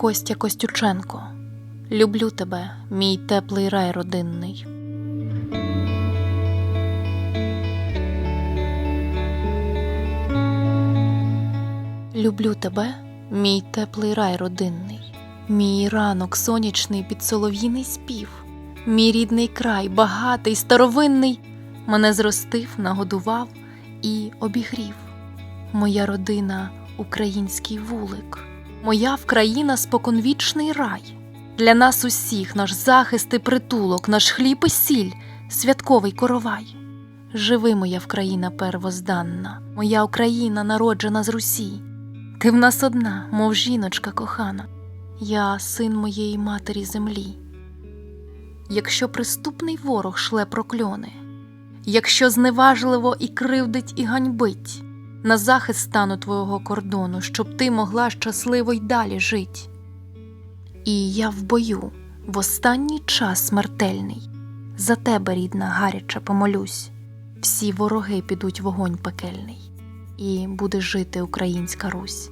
Костя Костюченко. Люблю тебе, мій теплий рай родинний. Люблю тебе, мій теплий рай родинний, мій ранок сонячний під солов'їний спів, мій рідний край, багатий, старовинний, мене зростив, нагодував і обігрів. Моя родина український вулик, моя вкраїна споконвічний рай. Для нас усіх наш захист і притулок, наш хліб і сіль, святковий коровай. Живи, моя вкраїна первозданна, моя Україна, народжена з Русі. Ти в нас одна, мов жіночка кохана, я син моєї матері землі. Якщо приступний ворог шле прокльони, якщо зневажливо і кривдить і ганьбить, на захист стану твого кордону, щоб ти могла щасливо й далі жить. І я в бою, в останній час смертельний, за тебе, рідна, гаряче помолюсь. Всі вороги підуть вогонь пекельний, і буде жити українська Русь.